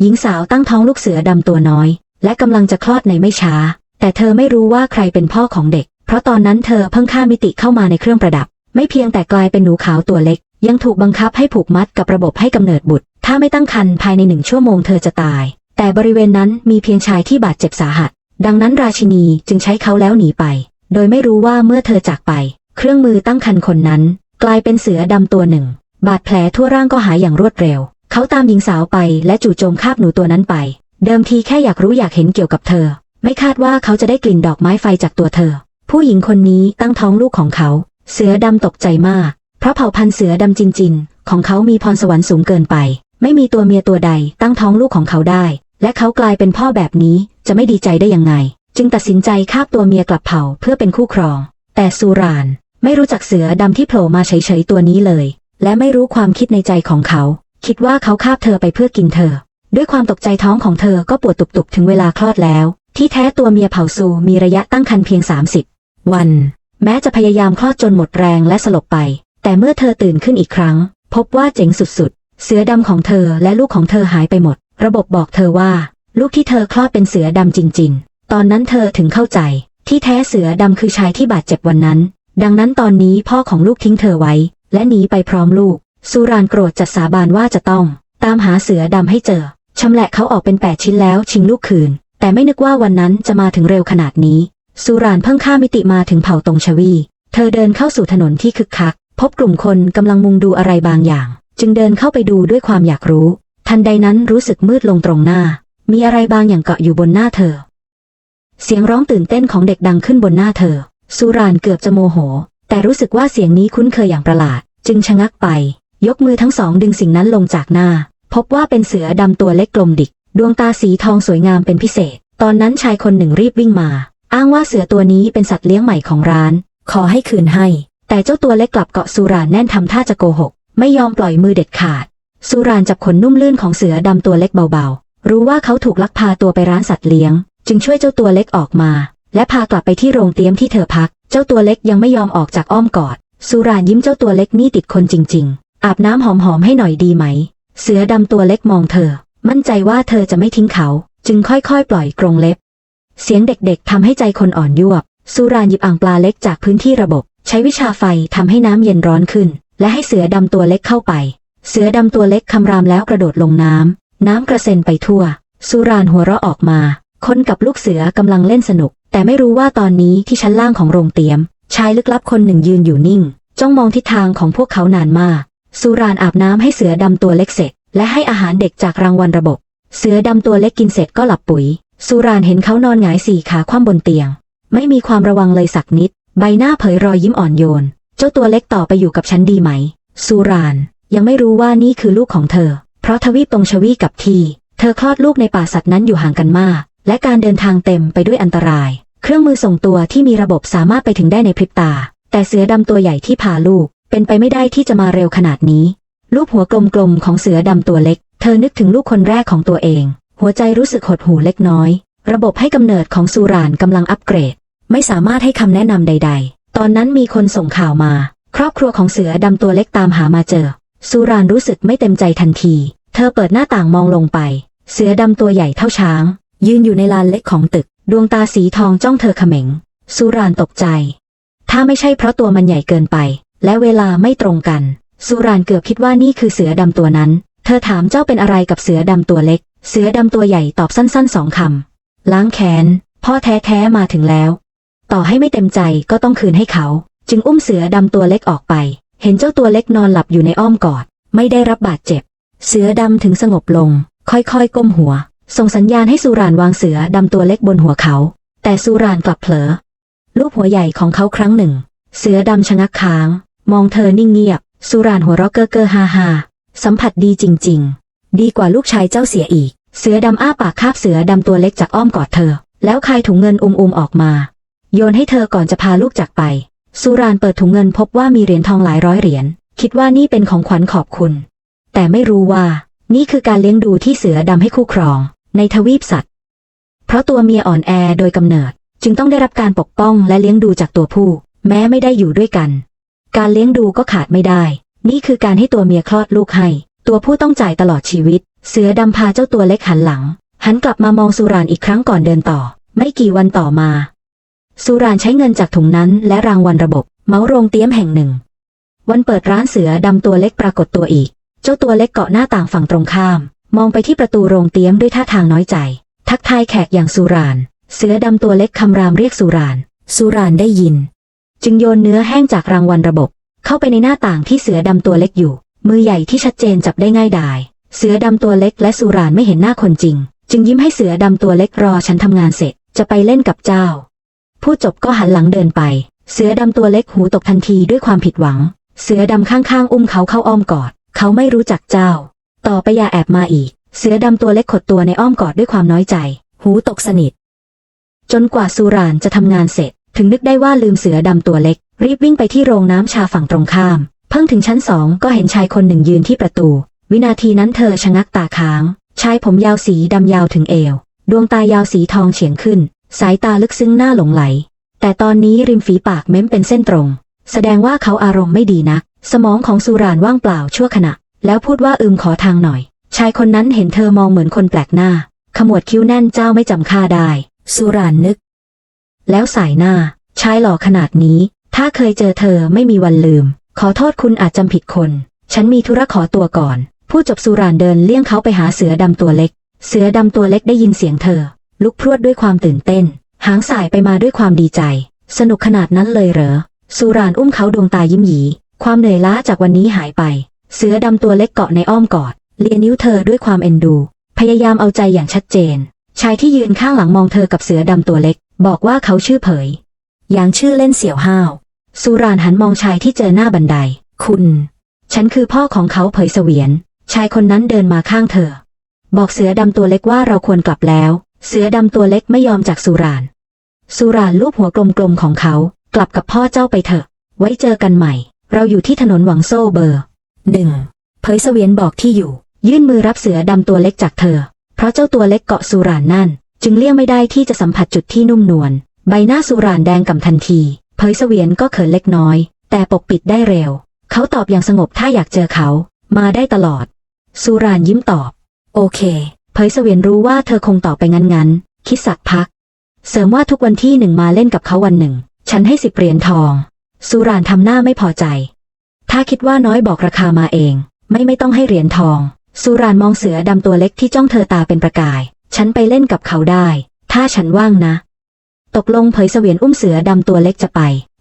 หญิงสาวตั้งท้องลูกเสือดำตัวน้อย และกำลังจะคลอดในไม่ช้า แต่เธอไม่รู้ว่าใครเป็นพ่อของเด็ก เพราะตอนนั้นเธอเพิ่งข้ามมิติเข้ามาในเครื่องประดับ ไม่เพียงแต่กลายเป็นหนูขาวตัวเล็ก ยังถูกบังคับให้ผูกมัดกับระบบให้กำเนิดบุตร ถ้าไม่ตั้งครรภ์ภายในหนึ่งชั่วโมงเธอจะตาย แต่บริเวณนั้นมีเพียงชายที่บาดเจ็บสาหัส ดังนั้นราชินีจึงใช้เขาแล้วหนีไป โดยไม่รู้ว่าเมื่อเธอจากไป เครื่องมือตั้งครรภ์คนนั้น กลายเป็นเสือดำตัวหนึ่ง บาดแผลทั่วร่างก็หายอย่างรวดเร็ว เขาตามหญิงสาวไปและจู่โจมคาบหนูตัวนั้นไป เดิมทีแค่อยากรู้อยากเห็นเกี่ยวกับเธอ ไม่คาดว่าเขาจะได้กลิ่นดอกไม้ไฟจากตัวเธอ ผู้หญิงคนนี้ตั้งท้องลูกของเขา เสือดำตกใจมาก เพราะเผ่าพันธุ์เสือดำจรินๆของเขามีพรสวรรค์สูงเกินไป ไม่มีตัวเมียตัวใดตั้งท้องลูกของเขาได้ และเขากลายเป็นพ่อแบบนี้จะไม่ดีใจได้ยังไง จึงตัดสินใจคาบตัวเมียกลับเผ่าเพื่อเป็นคู่ครอง แต่สุรานไม่รู้จักเสือดำที่โผล่มาเฉยๆตัวนี้เลย และไม่รู้ความคิดในใจของเขา คิดว่าเขาคาบเธอไปเพื่อกินเธอ ด้วยความตกใจท้องของเธอก็ปวดตุบๆ ถึงเวลาคลอดแล้ว ที่แท้ตัวเมียเผาซูมีระยะตั้งครรภ์เพียง 30 วัน แม้จะพยายามคลอดจนหมดแรงและสลบไป แต่เมื่อเธอตื่นขึ้นอีกครั้ง พบว่าเจ๋งสุดๆ เสือดำของเธอและลูกของเธอหายไปหมด ระบบบอกเธอว่า ลูกที่เธอคลอดเป็นเสือดำจริง ๆ ตอนนั้นเธอถึงเข้าใจ ที่แท้เสือดำคือชายที่บาดเจ็บวันนั้น ดังนั้นตอนนี้พ่อของลูกทิ้งเธอไว้ และหนีไปพร้อมลูก สุรานโกรธจัดสาบานว่าจะต้อง ตามหาเสือดำให้เจอชำแหละเขาออกเป็นแปดชิ้นแล้วชิงลูกคืน แต่ไม่นึกว่าวันนั้นจะมาถึงเร็วขนาดนี้ สุรานเพิ่งข้ามมิติมาถึงเผ่าตงชวี เธอเดินเข้าสู่ถนนที่คึกคัก พบกลุ่มคนกำลังมุงดูอะไรบางอย่าง จึงเดินเข้าไปดูด้วยความอยากรู้ ทันใดนั้นรู้สึกมืดลงตรงหน้า มีอะไรบางอย่างเกาะอยู่บนหน้าเธอ เสียงร้องตื่นเต้นของเด็กดังขึ้นบนหน้าเธอ สุรานเกือบจะโมโห แต่รู้สึกว่าเสียงนี้คุ้นเคยอย่างประหลาด จึงชะงักไป ยกมือทั้งสองดึงสิ่งนั้นลงจากหน้า พบว่าเป็นเสือดำตัวเล็กกลมดิก ดวงตาสีทองสวยงามเป็นพิเศษ ตอนนั้นชายคนหนึ่งรีบวิ่งมา อ้างว่าเสือตัวนี้เป็นสัตว์เลี้ยงใหม่ของร้าน ขอให้คืนให้ แต่เจ้าตัวเล็กกลับเกาะสุรานแน่นทำท่าจะโกหก ไม่ยอมปล่อยมือเด็ดขาด สุรานจับขนนุ่มลื่นของเสือดำตัวเล็กเบาๆ รู้ว่าเขาถูกลักพาตัวไปร้านสัตว์เลี้ยง จึงช่วยเจ้าตัวเล็กออกมา และพากลับไปที่โรงเตี๊ยมที่เธอพัก เจ้าตัวเล็กยังไม่ยอมออกจากอ้อมกอดสุรานยิ้มเจ้าตัวเล็กนี่ติดคนจริง อาบน้ำหอมๆให้หน่อยดีไหม เสือดำตัวเล็กมองเธอ มั่นใจว่าเธอจะไม่ทิ้งเขา จึงค่อยๆ ปล่อยกรงเล็บ เสียงเด็กๆทำให้ใจคนอ่อนยวบ สุรานหยิบอ่างปลาเล็กจากพื้นที่ระบบ ใช้วิชาไฟทำให้น้ำเย็นร้อนขึ้น และให้เสือดำตัวเล็กเข้าไป เสือดำตัวเล็กคำรามแล้วกระโดดลงน้ำน้ำกระเซ็นไปทั่ว สุรานหัวเราะออกมา คนกับลูกเสือกำลังเล่นสนุก แต่ไม่รู้ว่าตอนนี้ที่ชั้นล่างของโรงเตี๊ยมชายลึกลับคนหนึ่งยืนอยู่นิ่ง จ้องมองทิศทางของพวกเขานานมาก สุรานอาบน้ำให้เสือดำตัวเล็กเสร็จ และให้อาหารเด็กจากรางวัลระบบ เสือดำตัวเล็กกินเสร็จก็หลับปุ๋ย สุรานเห็นเขานอนหงายสี่ขาคว่ำบนเตียง ไม่มีความระวังเลยสักนิด ใบหน้าเผยรอยยิ้มอ่อนโยน เจ้าตัวเล็กต่อไปอยู่กับฉันดีไหม สุราน ยังไม่รู้ว่านี่คือลูกของเธอ เพราะทวีปตรงชวีกับที เธอคลอดลูกในป่าสัตว์นั้นอยู่ห่างกันมาก และการเดินทางเต็มไปด้วยอันตราย เครื่องมือส่งตัวที่มีระบบสามารถไปถึงได้ในพริบตา แต่เสือดำตัวใหญ่ที่พาลูก เป็นไปไม่ได้ที่จะมาเร็วขนาดนี้ลูกหัวกลมๆของเสือดำตัวเล็ก เธอนึกถึงลูกคนแรกของตัวเอง หัวใจรู้สึกหดหูเล็กน้อย ระบบให้กำเนิดของสุรานกำลังอัปเกรด ไม่สามารถให้คำแนะนำใด ๆ ตอนนั้นมีคนส่งข่าวมา ครอบครัวของเสือดำตัวเล็กตามหามาเจอสุรานรู้สึกไม่เต็มใจทันที เธอเปิดหน้าต่างมองลงไป เสือดำตัวใหญ่เท่าช้าง ยืนอยู่ในลานเล็กของตึก ดวงตาสีทองจ้องเธอเขม็งสุรานตกใจ ถ้าไม่ใช่เพราะตัวมันใหญ่เกินไป และเวลาไม่ตรงกัน สุรานเกือบคิดว่านี่คือเสือดำตัวนั้น เธอถามเจ้าเป็นอะไรกับเสือดำตัวเล็ก เสือดำตัวใหญ่ตอบสั้นๆสองคำล้างแค้นพ่อแท้ๆมาถึงแล้ว ต่อให้ไม่เต็มใจก็ต้องคืนให้เขา จึงอุ้มเสือดำตัวเล็กออกไป เห็นเจ้าตัวเล็กนอนหลับอยู่ในอ้อมกอด ไม่ได้รับบาดเจ็บ เสือดำถึงสงบลง ค่อยๆก้มหัว ส่งสัญญาณให้สุรานวางเสือดำตัวเล็กบนหัวเขา แต่สุรานกลับเผลอลูกหัวใหญ่ของเขาครั้งหนึ่ง เสือดำชะงักค้าง มองเธอนิ่งเงียบ สุรานหัวเราะเก้อเก้อฮาฮาสัมผัสดีจริง ๆ ดีกว่าลูกชายเจ้าเสียอีก เสือดำอ้าปากคาบเสือดำตัวเล็กจากอ้อมกอดเธอ แล้วคายถุงเงินอุ้มๆออกมา โยนให้เธอก่อนจะพาลูกจากไป สุรานเปิดถุงเงินพบว่ามีเหรียญทองหลายร้อยเหรียญ คิดว่านี่เป็นของขวัญขอบคุณ แต่ไม่รู้ว่า นี่คือการเลี้ยงดูที่เสือดำให้คู่ครอง ในทวีปสัตว์ เพราะตัวเมียอ่อนแอโดยกำเนิด จึงต้องได้รับการปกป้องและเลี้ยงดูจากตัวผู้ แม้ไม่ได้อยู่ด้วยกัน การเลี้ยงดูก็ขาดไม่ได้ นี่คือการให้ตัวเมียคลอดลูกให้ ตัวผู้ต้องจ่ายตลอดชีวิต เสือดำพาเจ้าตัวเล็กหันหลัง หันกลับมามองสุรานอีกครั้งก่อนเดินต่อ ไม่กี่วันต่อมา สุรานใช้เงินจากถุงนั้น และรางวัลระบบเมาโรงเตี้ยมแห่งหนึ่ง วันเปิดร้านเสือดำตัวเล็กปรากฏตัวอีก เจ้าตัวเล็กเกาะหน้าต่างฝั่งตรงข้าม มองไปที่ประตูโรงเตี้ยมด้วยท่าทางน้อยใจ ทักทายแขกอย่างสุราน เสือดำตัวเล็กคำรามเรียกสุราน สุรานได้ยิน จึงโยนเนื้อแห้งจากรางวัลระบบ เข้าไปในหน้าต่างที่เสือดำตัวเล็กอยู่ มือใหญ่ที่ชัดเจนจับได้ง่ายดาย เสือดำตัวเล็กและสุรานไม่เห็นหน้าคนจริง จึงยิ้มให้เสือดำตัวเล็กรอฉันทำงานเสร็จ จะไปเล่นกับเจ้าพูดจบก็หันหลังเดินไป เสือดำตัวเล็กหูตกทันทีด้วยความผิดหวัง เสือดำข้างๆอุ้มเขาเข้าอ้อมกอด เขาไม่รู้จักเจ้า ต่อไปอย่าแอบมาอีก เสือดำตัวเล็กขดตัวในอ้อมกอดด้วยความน้อยใจ หูตกสนิทจนกว่าสุรานจะทำงานเสร็จ ถึงนึกได้ว่าลืมเสือดำตัวเล็ก รีบวิ่งไปที่โรงน้ำชาฝั่งตรงข้าม เพิ่งถึงชั้นสองก็เห็นชายคนหนึ่งยืนที่ประตู วินาทีนั้นเธอชะงักตาค้าง ชายผมยาวสีดำยาวถึงเอว ดวงตายาวสีทองเฉียงขึ้น สายตาลึกซึ้งหน้าหลงไหล แต่ตอนนี้ริมฝีปากเม้มเป็นเส้นตรง แสดงว่าเขาอารมณ์ไม่ดีนัก สมองของสุรานว่างเปล่าชั่วขณะ แล้วพูดว่าอืมขอทางหน่อย ชายคนนั้นเห็นเธอมองเหมือนคนแปลกหน้า ขมวดคิ้วแน่นเจ้าไม่จำข้าได้ สุรานนึก แล้วสายหน้า ชายหล่อขนาดนี้ ถ้าเคยเจอเธอไม่มีวันลืม ขอโทษคุณอาจจำผิดคน ฉันมีธุระขอตัวก่อน ผู้จบสุรานเดินเลี่ยงเขาไปหาเสือดำตัวเล็ก เสือดำตัวเล็กได้ยินเสียงเธอ ลุกพรวดด้วยความตื่นเต้น หางสายไปมาด้วยความดีใจ สนุกขนาดนั้นเลยเหรอ สุรานอุ้มเขาดวงตายิ้มหยี ความเหนื่อยล้าจากวันนี้หายไป เสือดำตัวเล็กเกาะในอ้อมกอด เลียนิ้วเธอด้วยความเอ็นดู พยายามเอาใจอย่างชัดเจน ชายที่ยืนข้างหลังมองเธอกับเสือดำตัวเล็ก บอกว่าเขาชื่อเผย อย่างชื่อเล่นเสี่ยวห้าว สุรานหันมองชายที่เจอหน้าบันได คุณ ฉันคือพ่อของเขาเผยเสวียน ชายคนนั้นเดินมาข้างเธอ บอกเสือดำตัวเล็กว่าเราควรกลับแล้ว เสือดำตัวเล็กไม่ยอมจากสุราน สุรานลูบหัวกลมๆของเขา กลับกับพ่อเจ้าไปเถอะ ไว้เจอกันใหม่ เราอยู่ที่ถนนหวังโซ่เบอร์หนึ่งเผยเสวียนบอกที่อยู่ ยื่นมือรับเสือดำตัวเล็กจากเธอ เพราะเจ้าตัวเล็กเกาะสุรานนั่น จึงเลี่ยงไม่ได้ที่จะสัมผัสจุดที่นุ่มนวลใบหน้าสุรานแดงก่ำทันทีเผยเสวียนก็เขินเล็กน้อย แต่ปกปิดได้เร็ว เขาตอบอย่างสงบถ้าอยากเจอเขา มาได้ตลอด สุรานยิ้มตอบ โอเค เผยเสวียนรู้ว่าเธอคงตอบไปงั้นๆ คิดสักพัก เสริมว่าทุกวันที่หนึ่งมาเล่นกับเขาวันหนึ่ง ฉันให้สิบเหรียญทอง สุรานทำหน้าไม่พอใจ ถ้าคิดว่าน้อยบอกราคามาเอง ไม่ไม่ต้องให้เหรียญทอง สุรานมองเสือดำตัวเล็กที่จ้องเธอตาเป็นประกาย ฉันไปเล่นกับเขาได้ ถ้าฉันว่างนะ ตกลงเผยเสวียนอุ้มเสือดำตัวเล็กจะไป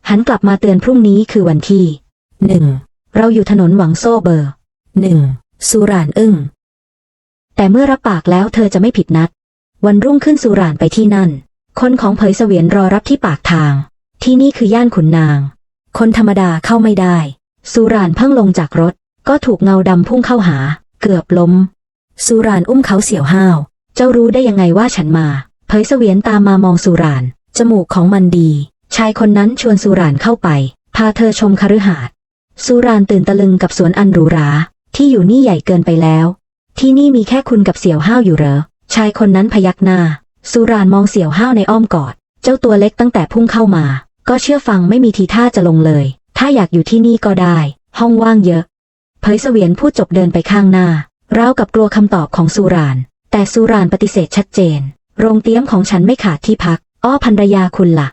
หันกลับมาเตือนพรุ่งนี้คือวันที่หนึ่งเราอยู่ถนนหวังโซ่เบอร์หนึ่งสุรานอึ้งแต่เมื่อรับปากแล้วเธอจะไม่ผิดนัด วันรุ่งขึ้นสุรานไปที่นั่น คนของเผยเสวียนรอรับที่ปากทาง ที่นี่คือย่านขุนนาง คนธรรมดาเข้าไม่ได้ สุรานเพิ่งลงจากรถ ก็ถูกเงาดำพุ่งเข้าหา เกือบล้ม สุรานอุ้มเขาเสียวห้าว เจ้ารู้ได้ยังไงว่าฉันมา เผยเสวียนตามมามองสุราน จมูกของมันดี ชายคนนั้นชวนสุรานเข้าไป พาเธอชมคฤหาสน์สุรานตื่นตะลึงกับสวนอันหรูหรา ที่อยู่นี่ใหญ่เกินไปแล้ว ที่นี่มีแค่คุณกับเสี่ยวห้าวอยู่เหรอ ชายคนนั้นพยักหน้า สุรานมองเสี่ยวห้าวในอ้อมกอด เจ้าตัวเล็กตั้งแต่พุ่งเข้ามา ก็เชื่อฟังไม่มีทีท่าจะลงเลย ถ้าอยากอยู่ที่นี่ก็ได้ ห้องว่างเยอะ เผยเสวียนพูดจบเดินไปข้างหน้า ราวกับกลัวคำตอบของสุราน แต่สุรานปฏิเสธชัดเจน โรงเตี้ยมของฉันไม่ขาดที่พัก อ้อภรรยาคุณละ่ะ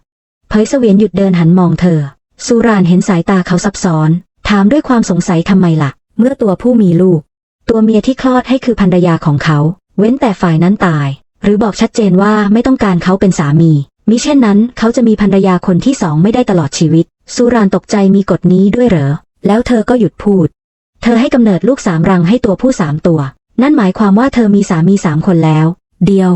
เผยเสวียนหยุดเดินหันมองเธอ สุรานเห็นสายตาเขาซับซ้อน ถามด้วยความสงสัยทำไมละ่ะ เมื่อตัวผู้มีลูก ตัวเมียที่คลอดให้คือภรรยาของเขา เว้นแต่ฝ่ายนั้นตาย หรือบอกชัดเจนว่าไม่ต้องการเขาเป็นสามีมิเช่นนั้นเขาจะมีภรรยาคนที่สองไม่ได้ตลอดชีวิต สุรานตกใจมีกฎนี้ด้วยเหรอ แล้วเธอก็หยุดพูด เธอให้กำเนิดลูกสามรังให้ตัวผู้สามตัว นั่นหมายความว่าเธอมีสามีสามคนแล้ว เดียว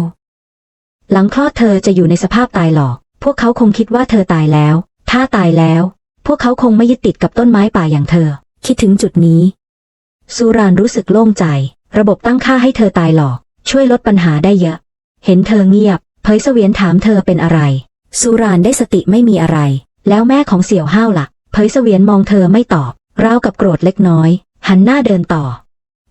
หลังคลอดเธอจะอยู่ในสภาพตายหลอก พวกเขาคงคิดว่าเธอตายแล้ว ถ้าตายแล้ว พวกเขาคงไม่ยึดติดกับต้นไม้ป่าอย่างเธอ คิดถึงจุดนี้สุรานรู้สึกโล่งใจ ระบบตั้งค่าให้เธอตายหลอก ช่วยลดปัญหาได้เยอะ เห็นเธอเงียบ เผยเสวียนถามเธอเป็นอะไรสุรานได้สติไม่มีอะไร แล้วแม่ของเสี่ยวห้าวละ่ะเผยเสวียนมองเธอไม่ตอบราวกับโกรธเล็กน้อย หันหน้าเดินต่อ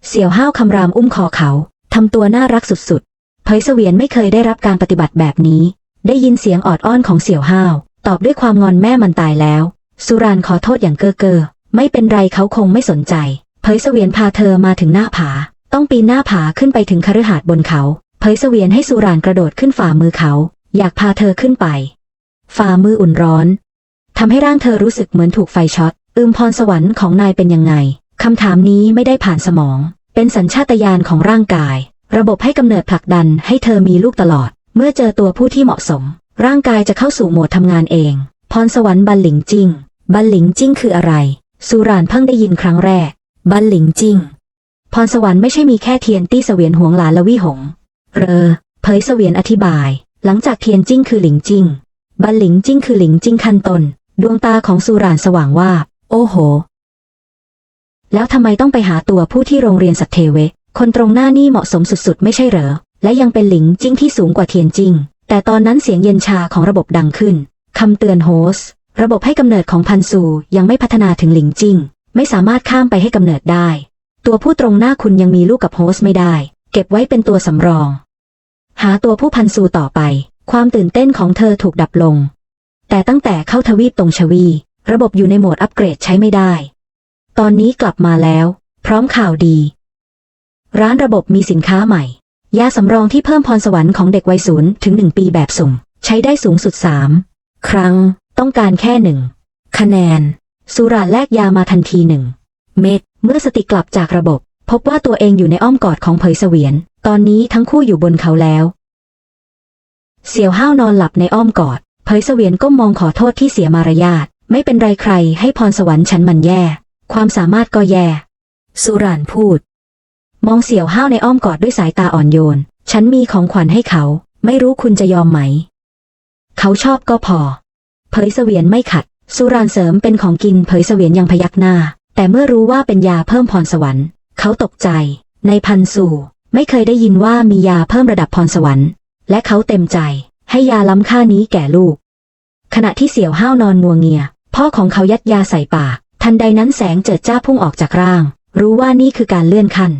เสี่ยวห้าวคำรามอุ้มคอเขา ทำตัวน่ารักสุดๆ เผยเสวียนไม่เคยได้รับการปฏิบัติแบบนี้ ได้ยินเสียงออดอ้อนของเสี่ยวห้าว ตอบด้วยความงอนแม่มันตายแล้ว สุรานขอโทษอย่างเก้อเก้อไม่เป็นไรเขาคงไม่สนใจ เผยเสวียนพาเธอมาถึงหน้าผา ต้องปีนหน้าผาขึ้นไปถึงคฤหาสน์บนเขา เผยเสวียนให้สุรานกระโดดขึ้นฝ่ามือเขา อยากพาเธอขึ้นไป ฝ่ามืออุ่นร้อนทำให้ร่างเธอรู้สึกเหมือนถูกไฟช็อต อืมพรสวรรค์ของนายเป็นยังไง คำถามนี้ไม่ได้ผ่านสมอง เป็นสัญชาตญาณของร่างกาย ระบบให้กำเนิดผลักดันให้เธอมีลูกตลอด เมื่อเจอตัวผู้ที่เหมาะสม ร่างกายจะเข้าสู่โหมดทำงานเอง พรสวรรค์บันหลิงจิ้ง บันหลิงจิ้งคืออะไร สุรานเพิ่งได้ยินครั้งแรก บันหลิงจิ้ง พรสวรรค์ไม่ใช่มีแค่เทียนตี้เสวียนหวงหลานละวี่หง เรอ เผยเสวียนอธิบาย หลังจากเทียนจิ้งคือหลิงจิ้ง บันหลิงจิ้งคือหลิงจิ้งขั้นตนดวงตาของสุรานสว่างว่า โอ้โห แล้วทำไมต้องไปหาตัวผู้ที่โรงเรียนสัตเทเว คนตรงหน้านี่เหมาะสมสุดๆ ไม่ใช่เหรอ และยังเป็นหลิงจิ้งที่สูงกว่าเทียนจิ้ง แต่ตอนนั้นเสียงเย็นชาของระบบดังขึ้น คำเตือนโฮส ระบบให้กำเนิดของพันซูยังไม่พัฒนาถึงหลิงจิ้ง ไม่สามารถข้ามไปให้กำเนิดได้ ตัวผู้ตรงหน้าคุณยังมีลูกกับโฮสไม่ได้ เก็บไว้เป็นตัวสำรอง หาตัวผู้พันซูต่อไป ความตื่นเต้นของเธอถูกดับลง แต่ตั้งแต่เข้าทวีปตรงชวี ระบบอยู่ในโหมดอัปเกรดใช้ไม่ได้ ตอนนี้กลับมาแล้ว พร้อมข่าวดี ร้านระบบมีสินค้าใหม่ ยาสำรองที่เพิ่มพรสวรรค์ของเด็กวัยศูนย์ถึงหนึ่งปีแบบสุ่ม ใช้ได้สูงสุดสามครั้ง ต้องการแค่หนึ่งคะแนน สุราแลกยามาทันทีหนึ่งเม็ดเมื่อสติกลับจากระบบ พบว่าตัวเองอยู่ในอ้อมกอดของเผยเสวียน ตอนนี้ทั้งคู่อยู่บนเขาแล้ว เสี่ยวห้าวนอนหลับในอ้อมกอดเผยเสวียนก้มมองขอโทษที่เสียมารยาทไม่เป็นไรใครให้พรสวรรค์ฉันมันแย่ ความสามารถก็แย่ สุรานพูด มองเสี่ยวห้าวในอ้อมกอดด้วยสายตาอ่อนโยน ฉันมีของขวัญให้เขา ไม่รู้คุณจะยอมไหม เขาชอบก็พอ เผยเสวียนไม่ขัด สุรานเสริมเป็นของกินเผยเสวียนยังพยักหน้า แต่เมื่อรู้ว่าเป็นยาเพิ่มพรสวรรค์ เขาตกใจ ในพันสู่ ไม่เคยได้ยินว่ามียาเพิ่มระดับพรสวรรค์ และเขาเต็มใจ ให้ยาล้ำค่านี้แก่ลูก ขณะที่เสี่ยวห้าวนอนงัวเงีย พ่อของเขายัดยาใส่ปาก ทันใดนั้นแสงเจิดจ้าพุ่งออกจากร่าง รู้ว่านี่คือการเลื่อนขั้น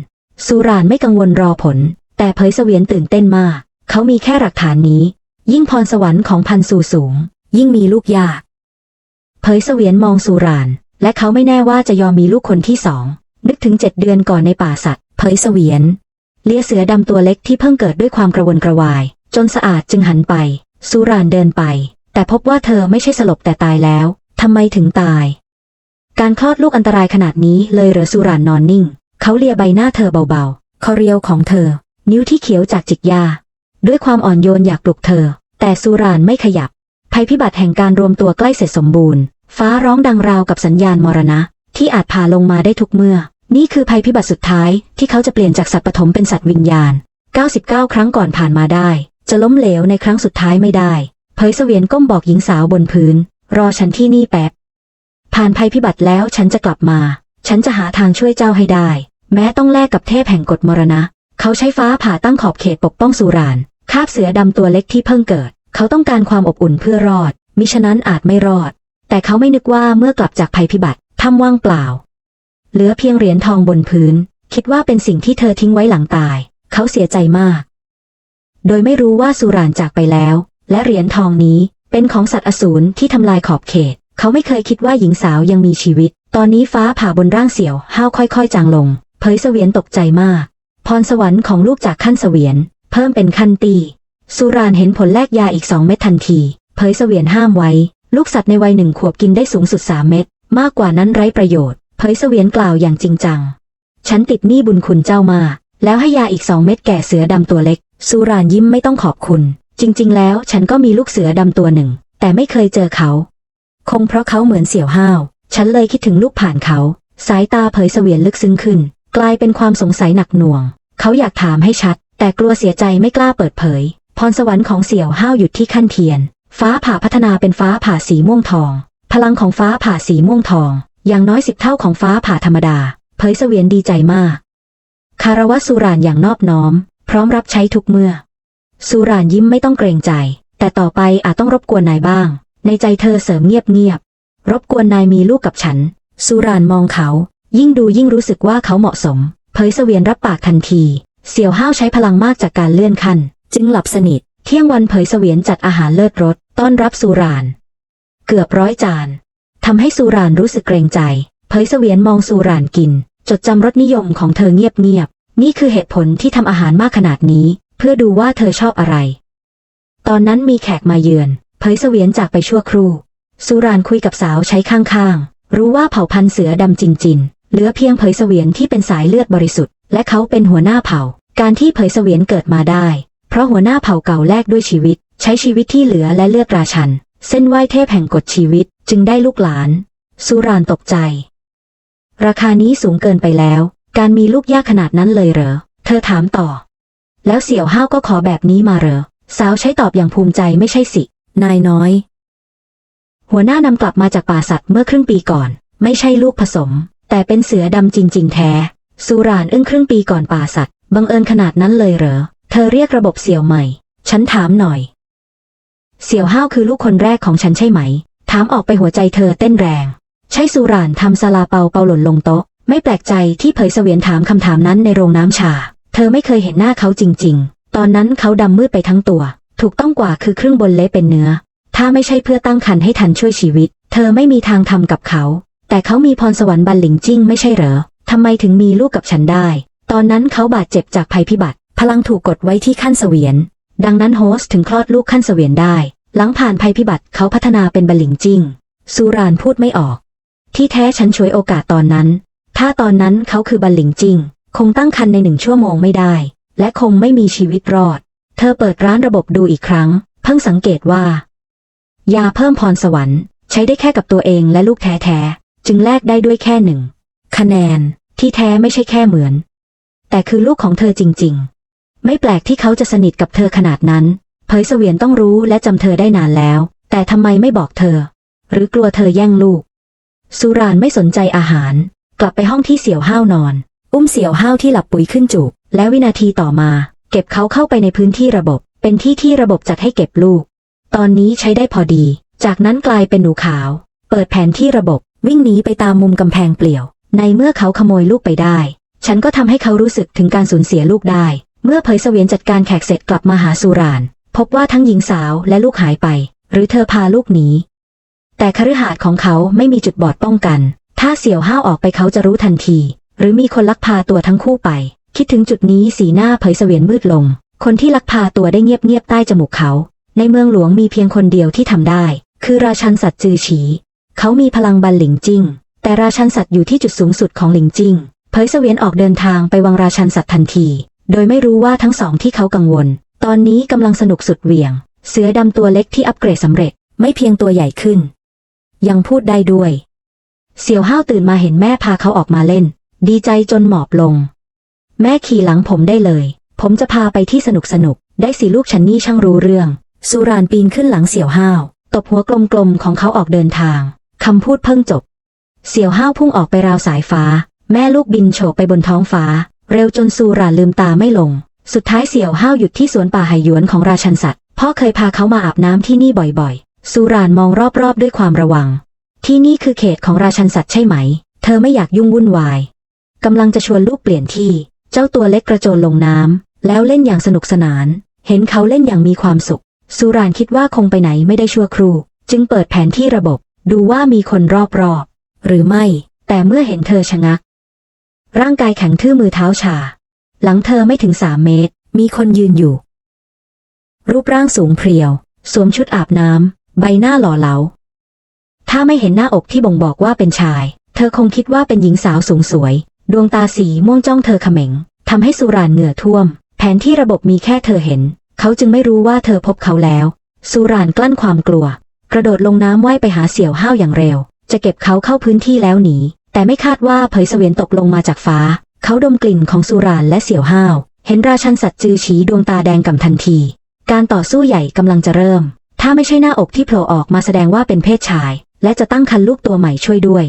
สุรานไม่กังวลรอผล แต่เผยเสวียนตื่นเต้นมาก เขามีแค่หลักฐานนี้ ยิ่งพรสวรรค์ของพันสูสูง ยิ่งมีลูกยาก เผยเสวียนมองสุราน และเขาไม่แน่ว่าจะยอมมีลูกคนที่สอง นึกถึงเจ็ดเดือนก่อนในป่าสัตว์ เผยเสวียน เลียเสือดำตัวเล็กที่เพิ่งเกิดด้วยความกระวนกระวาย จนสะอาดจึงหันไป สุรานเดินไป แต่พบว่าเธอไม่ใช่สลบแต่ตายแล้วทำไมถึงตาย การคลอดลูกอันตรายขนาดนี้เลยเหรอสุรานนอนนิ่ง เขาเลียใบหน้าเธอเบาๆคอเรียวของเธอ นิ้วที่เขียวจากจิกยา ด้วยความอ่อนโยนอยากปลุกเธอ แต่สุรานไม่ขยับ ภัยพิบัติแห่งการรวมตัวใกล้เสร็จสมบูรณ์ ฟ้าร้องดังราวกับสัญญาณมรณะ ที่อาจผ่าลงมาได้ทุกเมื่อ นี่คือภัยพิบัติสุดท้ายที่เขาจะเปลี่ยนจากสัตว์ปฐมเป็นสัตว์วิญญาณ 99 ครั้งก่อนผ่านมาได้ จะล้มเหลวในครั้งสุดท้ายไม่ได้ เผยเสวียนก้มบอกหญิงสาวบนพื้น รอฉันที่นี่แป๊บ ผ่านภัยพิบัติแล้วฉันจะกลับมา ฉันจะหาทางช่วยเจ้าให้ได้ แม้ต้องแลกกับเทพแห่งกฎมรณะ เขาใช้ฟ้าผ่าตั้งขอบเขตปกป้องสุรานคาบเสือดำตัวเล็กที่เพิ่งเกิด เขาต้องการความอบอุ่นเพื่อรอด มิฉะนั้นอาจไม่รอด แต่เขาไม่นึกว่าเมื่อกลับจากภัยพิบัติถ้ำว่างเปล่า เหลือเพียงเหรียญทองบนพื้น คิดว่าเป็นสิ่งที่เธอทิ้งไว้หลังตาย เขาเสียใจมาก โดยไม่รู้ว่าสุรานจากไปแล้ว และเหรียญทองนี้เป็นของสัตว์อสูรที่ทำลายขอบเขต เขาไม่เคยคิดว่าหญิงสาวยังมีชีวิต ตอนนี้ฟ้าผ่าบนร่างเสี่ยว ห้าวค่อยๆ จางลง เผยเสวียนตกใจมาก พรสวรรค์ของลูกจากขั้นเสวียน เพิ่มเป็นขั้นตี สุรานเห็นผลแลกยาอีกสองเม็ดทันที เผยเสวียนห้ามไว้ ลูกสัตว์ในวัยหนึ่งขวบกินได้สูงสุดสามเม็ด มากกว่านั้นไร้ประโยชน์ เผยเสวียนกล่าวอย่างจริงจัง ฉันติดหนี้บุญคุณเจ้ามา แล้วให้ยาอีกสองเม็ดแก่เสือดำตัวเล็ก สุรานยิ้มไม่ต้องขอบคุณ จริง ๆ แล้วฉันก็มีลูกเสือดำตัวหนึ่ง แต่ไม่เคยเจอเขา คงเพราะเขาเหมือนเสี่ยวห้าว ฉันเลยคิดถึงลูกผ่านเขา สายตาเผยเสวียนลึกซึ้งขึ้น กลายเป็นความสงสัยหนักหน่วง เขาอยากถามให้ชัด แต่กลัวเสียใจไม่กล้าเปิดเผย พรสวรรค์ของเสี่ยวห้าวหยุดที่ขั้นเทียน ฟ้าผ่าพัฒนาเป็นฟ้าผ่าสีม่วงทอง พลังของฟ้าผ่าสีม่วงทอง อย่างน้อยสิบเท่าของฟ้าผ่าธรรมดา เผยเสวียนดีใจมาก คารวะสุรานอย่างนอบน้อม พร้อมรับใช้ทุกเมื่อ สุรานยิ้มไม่ต้องเกรงใจ แต่ต่อไปอาจต้องรบกวนนายบ้าง ในใจเธอเสริมเงียบๆรบกวนนายมีลูกกับฉัน สุรานมองเขา ยิ่งดูยิ่งรู้สึกว่าเขาเหมาะสม เผยเสวียนรับปากทันที เสี่ยวห้าวใช้พลังมากจากการเลื่อนขั้น จึงหลับสนิท เที่ยงวันเผยเสวียนจัดอาหารเลิศรสต้อนรับสุราน เกือบร้อยจานทำให้สุรานรู้สึกเกรงใจ เผยเสวียนมองสุรานกิน จดจำรสนิยมของเธอเงียบๆนี่คือเหตุผลที่ทำอาหารมากขนาดนี้ เพื่อดูว่าเธอชอบอะไร ตอนนั้นมีแขกมาเยือน เผยเสวียนจากไปชั่วครู่ สุรานคุยกับสาวใช้ข้างๆ รู้ว่าเผ่าพันธุ์เสือดำจริง ๆ เหลือเพียงเผยเสวียนที่เป็นสายเลือดบริสุทธิ์ และเขาเป็นหัวหน้าเผ่า การที่เผยเสวียนเกิดมาได้ เพราะหัวหน้าเผ่าเก่าแลกด้วยชีวิต ใช้ชีวิตที่เหลือและเลือดราชัน เส้นไหวเทพแห่งกฎชีวิต จึงได้ลูกหลาน สุรานตกใจ ราคานี้สูงเกินไปแล้ว การมีลูกยากขนาดนั้นเลยเหรอ เธอถามต่อ แล้วเสี่ยวห้าวก็ขอแบบนี้มาเหรอ สาวใช้ตอบอย่างภูมิใจไม่ใช่สิ นายน้อย หัวหน้านำกลับมาจากป่าสัตว์เมื่อครึ่งปีก่อน ไม่ใช่ลูกผสม แต่เป็นเสือดำจริง ๆ แท้ สุรานอึ้งครึ่งปีก่อนป่าสัตว์บังเอิญขนาดนั้นเลยเหรอ เธอเรียกระบบเสี่ยวใหม่ ฉันถามหน่อย เสี่ยวห้าวคือลูกคนแรกของฉันใช่ไหม ถามออกไปหัวใจเธอเต้นแรง ใช่สุรานทำซาลาเปาเปาหล่นลงโต๊ะ ไม่แปลกใจที่เผยเสวียนถามคำถามนั้นในโรงน้ำชา เธอไม่เคยเห็นหน้าเขาจริง ๆ ตอนนั้นเขาดำมืดไปทั้งตัว ถูกต้องกว่าคือครึ่งบนเละเป็นเนื้อ ถ้าไม่ใช่เพื่อตั้งคันให้ทันช่วยชีวิต เธอไม่มีทางทำกับเขา แต่เขามีพรสวรรค์บันหลิงจิ้งไม่ใช่เหรอทำไมถึงมีลูกกับฉันได้ ตอนนั้นเขาบาดเจ็บจากภัยพิบัติ พลังถูกกดไว้ที่ขั้นเสวียน ดังนั้นโฮสถึงคลอดลูกขั้นเสวียนได้ หลังผ่านภัยพิบัติเขาพัฒนาเป็นบัลลิงจิ้งสุรานพูดไม่ออก ที่แท้ฉันช่วยโอกาสตอนนั้น ถ้าตอนนั้นเขาคือบัลลิงจิ้งคงตั้งคันในหนึ่งชั่วโมงไม่ได้ และคงไม่มีชีวิตรอด เธอเปิดร้านระบบดูอีกครั้ง เพิ่งสังเกตว่า ยาเพิ่มพรสวรรค์ ใช้ได้แค่กับตัวเองและลูกแท้ๆจึงแลกได้ด้วยแค่หนึ่งคะแนนที่แท้ไม่ใช่แค่เหมือน แต่คือลูกของเธอจริง ๆ ไม่แปลกที่เขาจะสนิทกับเธอขนาดนั้น เผยเสวียนต้องรู้และจำเธอได้นานแล้ว แต่ทำไมไม่บอกเธอ หรือกลัวเธอแย่งลูก สุรานไม่สนใจอาหาร กลับไปห้องที่เสี่ยวห้าวนอน อุ้มเสี่ยวห้าวที่หลับปุ๋ยขึ้นจูบและวินาทีต่อมา เก็บเขาเข้าไปในพื้นที่ระบบ เป็นที่ที่ระบบจัดให้เก็บลูก ตอนนี้ใช้ได้พอดี จากนั้นกลายเป็นหนูขาว เปิดแผนที่ระบบ วิ่งหนีไปตามมุมกำแพงเปลี่ยว ในเมื่อเขาขโมยลูกไปได้ ฉันก็ทำให้เขารู้สึกถึงการสูญเสียลูกได้ เมื่อเผยเสวียนจัดการแขกเสร็จกลับมาหาสุราน พบว่าทั้งหญิงสาวและลูกหายไป หรือเธอพาลูกหนี แต่คฤหาสน์ของเขาไม่มีจุดบอดป้องกัน ถ้าเสี่ยวห้าวออกไปเขาจะรู้ทันที หรือมีคนลักพาตัวทั้งคู่ไป คิดถึงจุดนี้สีหน้าเผยเสวียนมืดลง คนที่ลักพาตัวได้เงียบๆใต้จมูกเขา ในเมืองหลวงมีเพียงคนเดียวที่ทำได้ คือราชันสัตว์จือฉี เขามีพลังบันหลิงจิ้ง แต่ราชันสัตว์อยู่ที่จุดสูงสุดของหลิงจิ้งเผยเสวียนออกเดินทางไปวังราชันสัตว์ทันที โดยไม่รู้ว่าทั้งสองที่เขากังวล ตอนนี้กำลังสนุกสุดเหวี่ยง เสือดำตัวเล็กที่อัปเกรดสำเร็จ ไม่เพียงตัวใหญ่ขึ้น ยังพูดได้ด้วย เสี่ยวห้าวตื่นมาเห็นแม่พาเขาออกมาเล่น ดีใจจนหมอบลง แม่ขี่หลังผมได้เลย ผมจะพาไปที่สนุกสนุก ได้สิลูกฉันนี่ช่างรู้เรื่อง สุรานปีนขึ้นหลังเสี่ยวห้าว ตบหัวกลมๆของเขาออกเดินทาง คำพูดเพิ่งจบ เสี่ยวห้าวพุ่งออกไปราวสายฟ้า แม่ลูกบินโฉบไปบนท้องฟ้า เร็วจนสุรานลืมตาไม่ลง สุดท้ายเสี่ยวห้าวหยุดที่สวนป่าไหหยวนของราชันสัตว์ พ่อเคยพาเขามาอาบน้ำที่นี่บ่อยๆ สุรานมองรอบๆด้วยความระวัง ที่นี่คือเขตของราชันสัตว์ใช่ไหม เธอไม่อยากยุ่งวุ่นวายกำลังจะชวนลูกเปลี่ยนที่ เจ้าตัวเล็กกระโจนลงน้ำแล้วเล่นอย่างสนุกสนาน เห็นเขาเล่นอย่างมีความสุข สุรานคิดว่าคงไปไหนไม่ได้ชั่วครู่ จึงเปิดแผนที่ระบบ ดูว่ามีคนรอบๆ หรือไม่ แต่เมื่อเห็นเธอชะงัก ร่างกายแข็งทื่อมือเท้าชา หลังเธอไม่ถึงสามเมตร มีคนยืนอยู่ รูปร่างสูงเพรียว สวมชุดอาบน้ำใบหน้าหล่อเหลา ถ้าไม่เห็นหน้าอกที่บ่งบอกว่าเป็นชาย เธอคงคิดว่าเป็นหญิงสาวสูงสวย ดวงตาสีม่วงจ้องเธอเขม็งทำให้สุรานเหงื่อท่วม แผนที่ระบบมีแค่เธอเห็น เขาจึงไม่รู้ว่าเธอพบเขาแล้ว สุรานกลั้นความกลัว กระโดดลงน้ำว่ายไปหาเสี่ยวห้าวอย่างเร็ว จะเก็บเขาเข้าพื้นที่แล้วหนี แต่ไม่คาดว่าเผยเสวียนตกลงมาจากฟ้า เขาดมกลิ่นของสุรานและเสี่ยวห้าว เห็นราชันสัตว์จือฉีดวงตาแดงก่ำทันที การต่อสู้ใหญ่กำลังจะเริ่ม ถ้าไม่ใช่หน้าอกที่โผล่ออกมาแสดงว่าเป็นเพศชาย และจะตั้งคันลูกตัวใหม่ช่วยด้วย